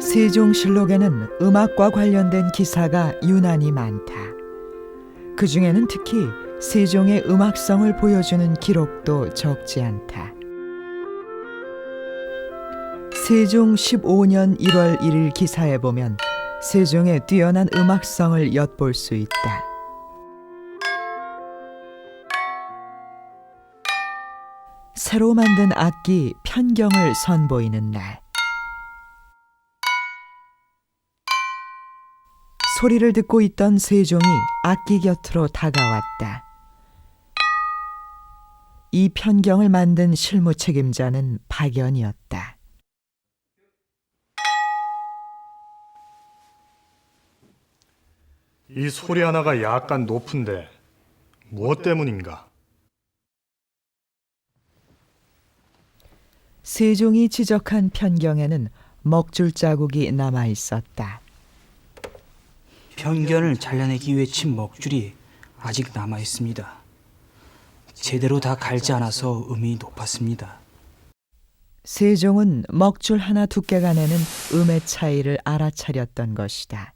세종실록에는 음악과 관련된 기사가 유난히 많다. 그 중에는 특히 세종의 음악성을 보여주는 기록도 적지 않다. 세종 15년 1월 1일 기사에 보면 세종의 뛰어난 음악성을 엿볼 수 있다. 새로 만든 악기 편경을 선보이는 날. 소리를 듣고 있던 세종이 악기 곁으로 다가왔다. 이 편경을 만든 실무 책임자는 박연이었다. 이 소리 하나가 약간 높은데 무엇 때문인가? 세종이 지적한 편경에는 먹줄 자국이 남아 있었다. 편견을 잘라내기 위해 친 먹줄이 아직 남아 있습니다. 제대로 다 갈지 않아서 음이 높았습니다. 세종은 먹줄 하나 두께가 내는 음의 차이를 알아차렸던 것이다.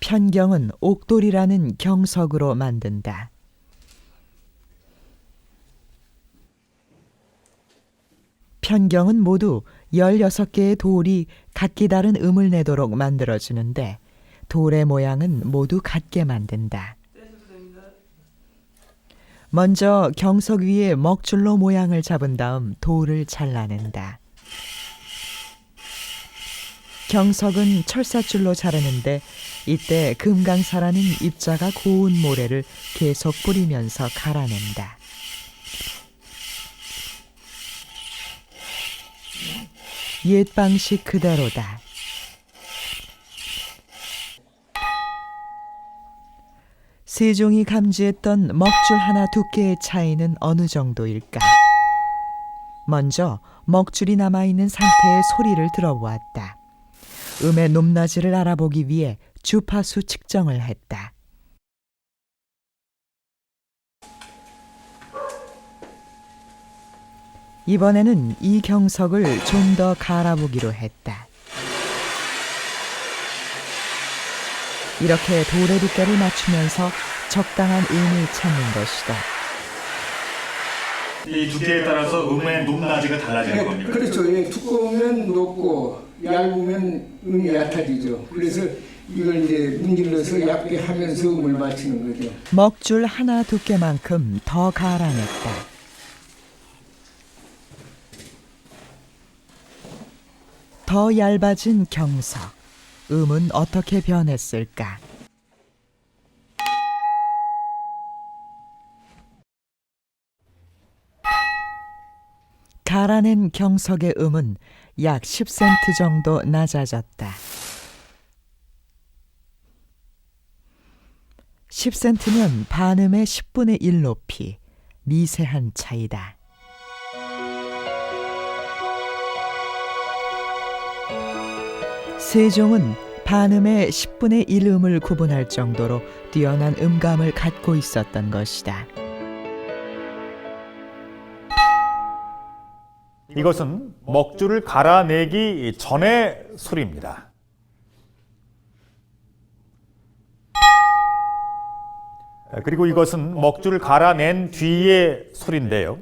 편경은 옥돌이라는 경석으로 만든다. 편경은 모두 16개의 돌이 각기 다른 음을 내도록 만들어주는데 돌의 모양은 모두 같게 만든다. 먼저 경석 위에 먹줄로 모양을 잡은 다음 돌을 잘라낸다. 경석은 철사줄로 자르는데 이때 금강사라는 입자가 고운 모래를 계속 뿌리면서 갈아낸다. 옛 방식 그대로다. 세종이 감지했던 먹줄 하나 두께의 차이는 어느 정도일까? 먼저 먹줄이 남아있는 상태의 소리를 들어보았다. 음의 높낮이를 알아보기 위해 주파수 측정을 했다. 이번에는 이 경석을 좀 더 갈아보기로 했다. 이렇게 돌의 두께를 맞추면서 적당한 음을 찾는 것이다. 이 두께에 따라서 음의 높낮이가 달라지는 겁니다. 그렇죠. 예, 두꺼우면 높고 얇으면 음이 얕아지죠. 그래서 이걸 이제 문질러서 얇게 하면서 음을 맞추는 거죠. 먹줄 하나 두께만큼 더 갈아냈다. 더 얇아진 경석. 음은 어떻게 변했을까? 갈아낸 경석의 음은 약 10센트 정도 낮아졌다. 10센트면 반음의 10분의 1 높이, 미세한 차이다. 세종은 반음의 10분의 1음을 구분할 정도로 뛰어난 음감을 갖고 있었던 것이다. 이것은 먹줄을 갈아내기 전의 소리입니다. 그리고 이것은 먹줄을 갈아낸 뒤의 소리인데요.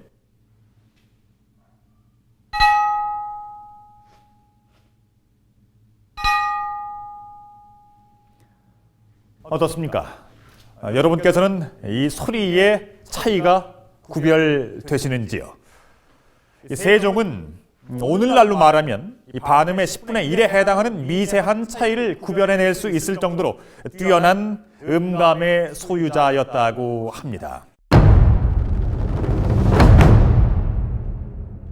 어떻습니까? 아, 여러분께서는 이 소리의 차이가 구별되시는지요? 이 세종은 오늘날로 말하면 이 반음의 10분의 1에 해당하는 미세한 차이를 구별해낼 수 있을 정도로 뛰어난 음감의 소유자였다고 합니다.